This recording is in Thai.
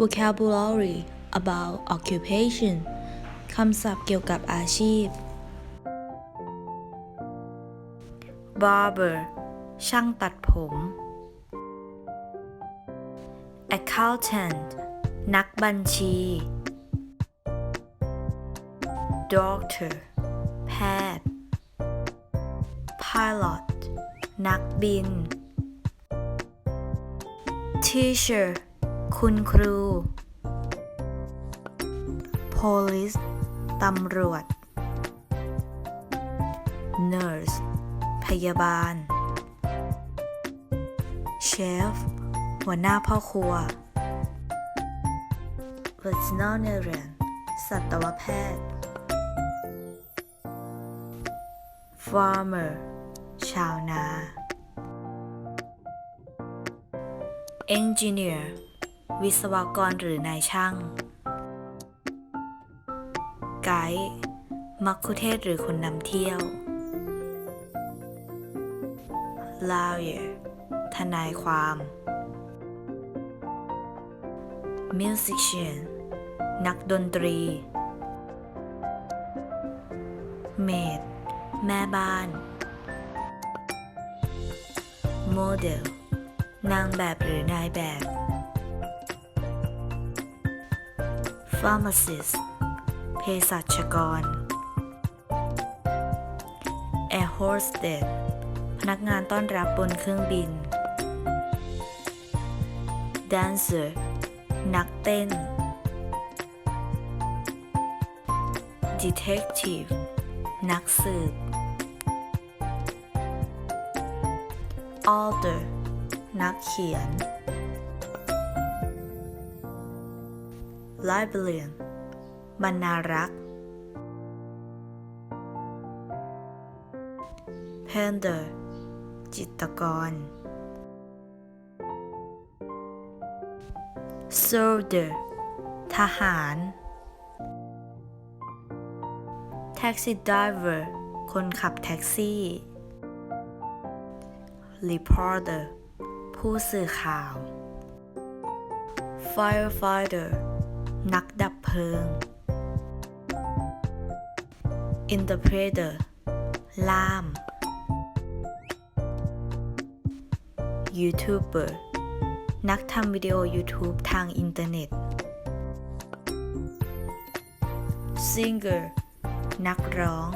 vocabulary about occupation คำศัพท์เกี่ยวกับอาชีพ barber ช่างตัดผม accountant นักบัญชี doctor แพทย์ pilot นักบิน teacher คุณครู police ตำรวจ nurse พยาบาล chef หัวหน้าพ่อครัว veterinarian สัตวแพทย์ farmer ชาวนา engineer วิศวกรหรือนายช่าง ไกด์มักคุเทศก์หรือคนนำเที่ยว lawyer ทนายความ musician นักดนตรี maid แม่บ้าน model นางแบบหรือนายแบบ pharmacist เภสัชกร air hostess พนักงานต้อนรับบนเครื่องบิน dancer นักเต้น detective นักสืบ author นักเขียน librarian บรรณารักษ์ painter จิตรกร soldier ทหาร taxi driver คนขับแท็กซี่ reporter ผู้สื่อข่าว firefighter นักดับเพลิง interpreter ล่าม YouTuber นักทำวิดีโอ YouTube ทางอินเทอร์เน็ต singer นักร้อง